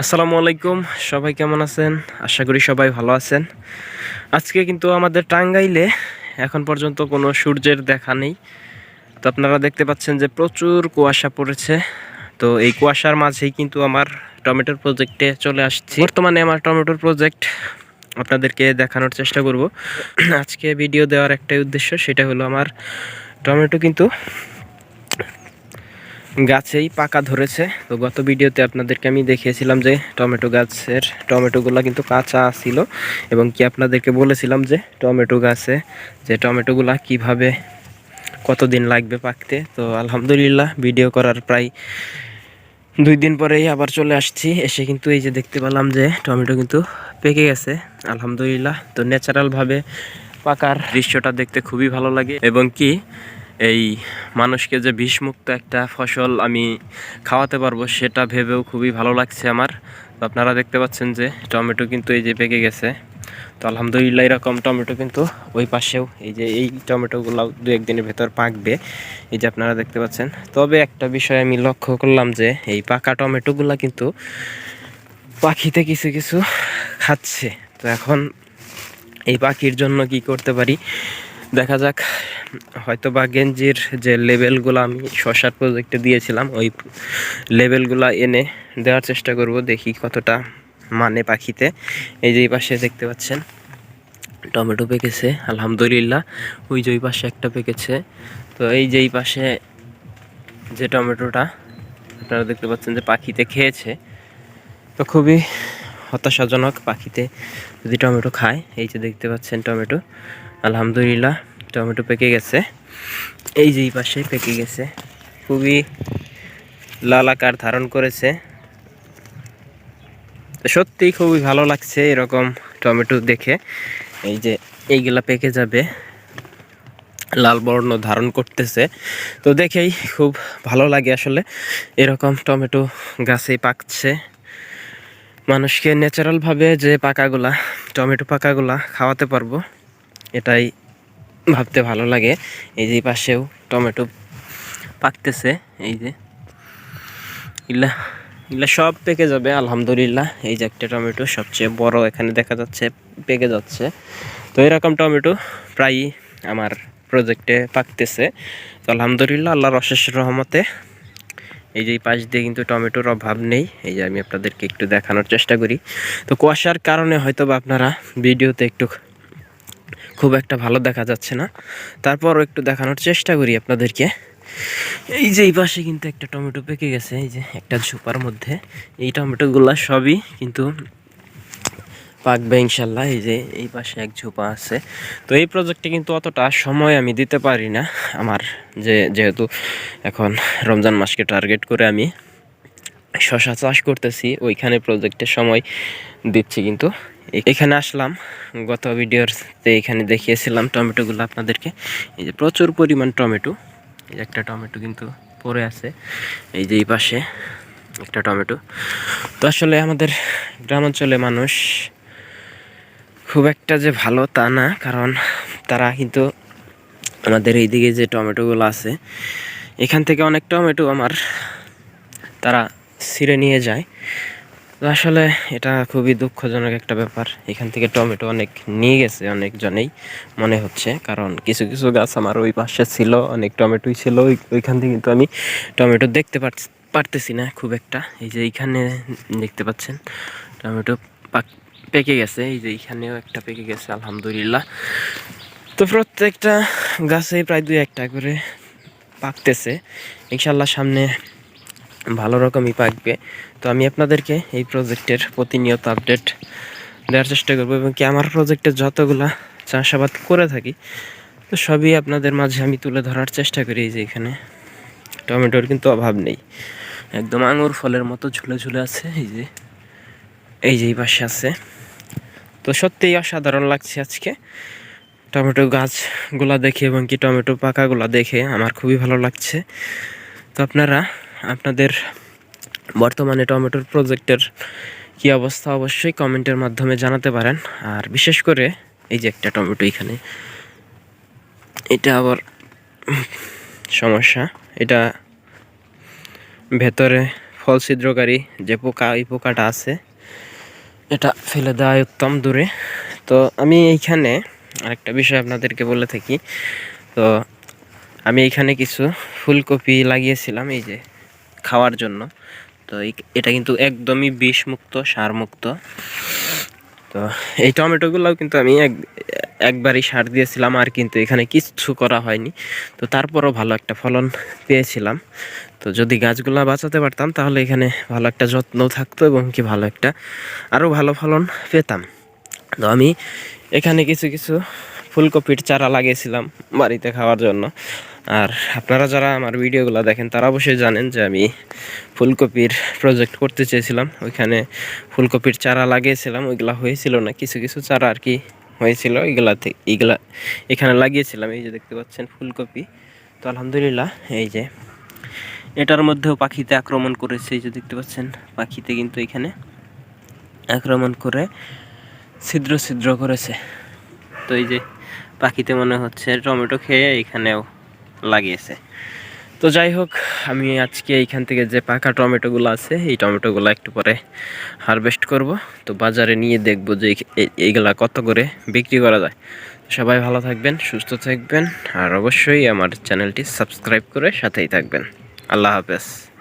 আসসালামু আলাইকুম, সবাই কেমন আছেন? আশা করি সবাই ভালো আছেন। আজকে কিন্তু আমাদের টাঙ্গাইলে এখন পর্যন্ত কোনো সূর্যের দেখা নেই। তো আপনারা দেখতে পাচ্ছেন যে প্রচুর কুয়াশা পড়েছে। তো এই কুয়াশার মাঝেই কিন্তু আমার টমেটোর প্রজেক্টে চলে আসছি। বর্তমানে আমার টমেটোর প্রজেক্ট আপনাদেরকে দেখানোর চেষ্টা করব। আজকে ভিডিও দেওয়ার একটাই উদ্দেশ্য, সেটা হলো আমার টমেটো কিন্তু গাছেই পাকা ধরেছে। তো গত ভিডিওতে আপনাদেরকে আমি দেখিয়েছিলাম যে টমেটো গাছের টমেটোগুলো কিন্তু কাঁচা ছিল এবং কি আপনাদেরকে বলেছিলাম যে টমেটো গাছে যে টমেটোগুলা কীভাবে কতদিন লাগবে পাকতে। তো আলহামদুলিল্লাহ ভিডিও করার প্রায় দুই দিন পরেই আবার চলে আসছি। এসে কিন্তু এই যে দেখতে পেলাম যে টমেটো কিন্তু পেকে গেছে। আলহামদুলিল্লাহ। তো ন্যাচারালভাবে পাকার দৃশ্যটা দেখতে খুবই ভালো লাগে। এবং কি এই মানুষকে যে বিষমুক্ত একটা ফসল আমি খাওয়াতে পারব, সেটা ভেবেও খুবই ভালো লাগছে আমার। তো আপনারা দেখতে পাচ্ছেন যে টমেটো কিন্তু এই যে পেকে গেছে। তো আলহামদুলিল্লাহ এরকম টমেটো কিন্তু ওই পাশেও, এই যে এই টমেটোগুলো দু একদিনের ভেতর পাকবে। এই যে আপনারা দেখতে পাচ্ছেন। তবে একটা বিষয় আমি লক্ষ্য করলাম যে এই পাকা টমেটোগুলা কিন্তু পাখিতে কিছু কিছু খাচ্ছে। তো এখন এই পাখির জন্য কি করতে পারি? দেখা যাক হয়তো বা গেঞ্জির যে লেভেলগুলো আমি শশার প্রজেক্টে দিয়েছিলাম, ওই লেভেলগুলো এনে দেওয়ার চেষ্টা করব, দেখি কতটা মানে পাখিতে। এই যে এই পাশে দেখতে পাচ্ছেন, টমেটো পেকেছে, আলহামদুলিল্লাহ। ওই যে ওই পাশে একটা পেকেছে। তো এই যে এই পাশে যে টমেটোটা, আপনারা দেখতে পাচ্ছেন যে পাখিতে খেয়েছে। তো খুবই হতাশাজনক পাখিতে যদি টমেটো খায়, এই যে দেখতে পাচ্ছেন টমেটো। আলহামদুলিল্লাহ, টমেটো পেকে গেছে। এই যে এই পাশে পেকে গেছে। খুবই লাল আকার ধারণ করেছে। তো সত্যিই খুবই ভালো লাগছে এরকম টমেটো দেখে। এই যে এইগুলা পেকে যাবে। লাল বর্ণ ধারণ করতেছে। তো দেখেই খুব ভালো লাগে আসলে এরকম টমেটো গাছে পাকছে। মানুষকে ন্যাচারালভাবে যে পাকাগুলা, টমেটো পাকাগুলা খাওয়াতে পারব। এটাই ভাবতে ভালো লাগে। এই যে পাশেও টমেটো পাকতেছে, এই যে। ইলা এগুলা সব পেকে যাবে, আলহামদুলিল্লাহ। এই যে একটা টমেটো সবচেয়ে বড় এখানে দেখা যাচ্ছে, পেকে যাচ্ছে। তো এরকম টমেটো প্রায়ই আমার প্রজেক্টে পাকতেছে। তো আলহামদুলিল্লাহ, আল্লাহর অশেষ রহমতে এই যে পাশ দিয়ে কিন্তু টমেটোর অভাব নেই। এই যে আমি আপনাদেরকে একটু দেখানোর চেষ্টা করি। তো কুয়াশার কারণে হয়তো বা আপনারা ভিডিওতে একটু খুব একটা ভালো দেখা যাচ্ছে না। তারপরও একটু দেখানোর চেষ্টা করি আপনাদেরকে। এই যে এই পাশে কিন্তু একটা টমেটো পেকে গেছে, এই যে একটা ঝোপার মধ্যে। এই টমেটোগুলা সবই কিন্তু পাকবে ইনশাল্লাহ, এই যে এই পাশে এক ঝোপা আছে। তো এই প্রজেক্টে কিন্তু অতটা সময় আমি দিতে পারি না। আমার যে, যেহেতু এখন রমজান মাসকে টার্গেট করে আমি শশা চাষ করতেছি, ওইখানে প্রজেক্টের সময় দিচ্ছি কিন্তু এখানে আসলাম। গত ভিডিওতে এখানে দেখিয়েছিলাম টমেটোগুলো আপনাদেরকে। এই যে প্রচুর পরিমাণ টমেটো। এই একটা টমেটো কিন্তু পড়ে আছে। এই যে এই পাশে একটা টমেটো। তো আসলে আমাদের গ্রামাঞ্চলে মানুষ খুব একটা যে ভালো তা না, কারণ তারা কিন্তু আমাদের এইদিকে যে টমেটোগুলো আছে, এখান থেকে অনেক টমেটো আমার তারা ছিঁড়ে নিয়ে যায়। আসলে এটা খুবই দুঃখজনক একটা ব্যাপার। এখান থেকে টমেটো অনেক নিয়ে গেছে অনেকজনেই, মনে হচ্ছে। কারণ কিছু কিছু গাছ আমার ওই পাশে ছিল, অনেক টমেটোই ছিল। ওইখান থেকে কিন্তু আমি টমেটো দেখতে পারতেছি না খুব একটা। এই যে এইখানে দেখতে পাচ্ছেন, টমেটো পাক, পেকে গেছে। এই যে এইখানেও একটা পেকে গেছে, আলহামদুলিল্লাহ। তো প্রত্যেকটা গাছে প্রায় দুই একটা করে পাকতেছে। ইনশাল্লাহ সামনে ভালো রকমই পাকবে। তো আমি আপনাদেরকে এই প্রজেক্টের প্রতিনিয়ত আপডেট দেওয়ার চেষ্টা করব এবং কি আমার প্রজেক্টের যতগুলা চাষাবাদ করে থাকি, তো সবই আপনাদের মাঝে আমি তুলে ধরার চেষ্টা করি এই যে এখানে। টমেটোর কিন্তু অভাব নেই। একদম আঙুর ফলের মতো ঝুলে ঝুলে আছে, এই যে এই যে এই পাশে আছে। তো সত্যিই অসাধারণ লাগছে আজকে। টমেটো গাছগুলা দেখে এবং কি টমেটো পাকাগুলা দেখে আমার খুবই ভালো লাগছে। তো আপনারা আপনাদের বর্তমানে টমেটোর প্রজেক্টের কি অবস্থা অবশ্যই কমেন্টের মাধ্যমে জানাতে পারেন। আর বিশেষ করে এই যে একটা টমেটো এখানে, এটা আবার সমস্যা। এটা ভেতরে ফল ছিদ্রকারী যে পোকা, এই পোকাটা আছে, এটা ফেলে দেওয়া উত্তম দূরে। তো আমি এইখানে আরেকটা বিষয় আপনাদেরকে বলে থাকি। তো আমি এইখানে কিছু ফুলকপি লাগিয়েছিলাম, এই যে খাওয়ার জন্য। তো এটা কিন্তু একদমই বিষমুক্ত, সারমুক্ত। তো এই টমেটোগুলোও কিন্তু আমি এক, একবারই সার দিয়েছিলাম, আর কিন্তু এখানে কিচ্ছু করা হয়নি। তো তারপরও ভালো একটা ফলন পেয়েছিলাম। তো যদি গাছগুলো বাঁচাতে পারতাম, তাহলে এখানে ভালো একটা যত্ন থাকতো এবং কি ভালো একটা, আরও ভালো ফলন পেতাম। তো আমি এখানে কিছু কিছু ফুলকপির চারা লাগিয়েছিলাম বাড়িতে খাওয়ার জন্য। আর আপনারা যারা আমার ভিডিওগুলো দেখেন, তারা অবশ্যই জানেন যে আমি ফুলকপির প্রজেক্ট করতে চেয়েছিলাম। ওইখানে ফুলকপির চারা লাগিয়েছিলাম, ওইগুলা হয়েছিল না, কিছু কিছু চারা আর কি হয়েছিল। এইগুলা থেকে এইগুলা এখানে লাগিয়েছিলাম, এই যে দেখতে পাচ্ছেন ফুলকপি। তো আলহামদুলিল্লাহ, এই যে এটার মধ্যেও পাখিতে আক্রমণ করেছে, এই যে দেখতে পাচ্ছেন পাখিতে কিন্তু এখানে আক্রমণ করে ছিদ্র ছিদ্র করেছে। তো এই যে পাখিতে মনে হচ্ছে টমেটো খেয়ে এখানেও লাগিয়েছে। তো যাই হোক, আমি আজকে এইখান থেকে যে পাকা টমেটোগুলো আছে, এই টমেটোগুলো একটু পরে হারভেস্ট করব। তো বাজারে নিয়ে দেখব যে এই- এই- এইগুলা কত করে বিক্রি করা যায়। সবাই ভালো থাকবেন, সুস্থ থাকবেন, আর অবশ্যই আমার চ্যানেলটি সাবস্ক্রাইব করে সাথেই থাকবেন। আল্লাহ হাফেজ।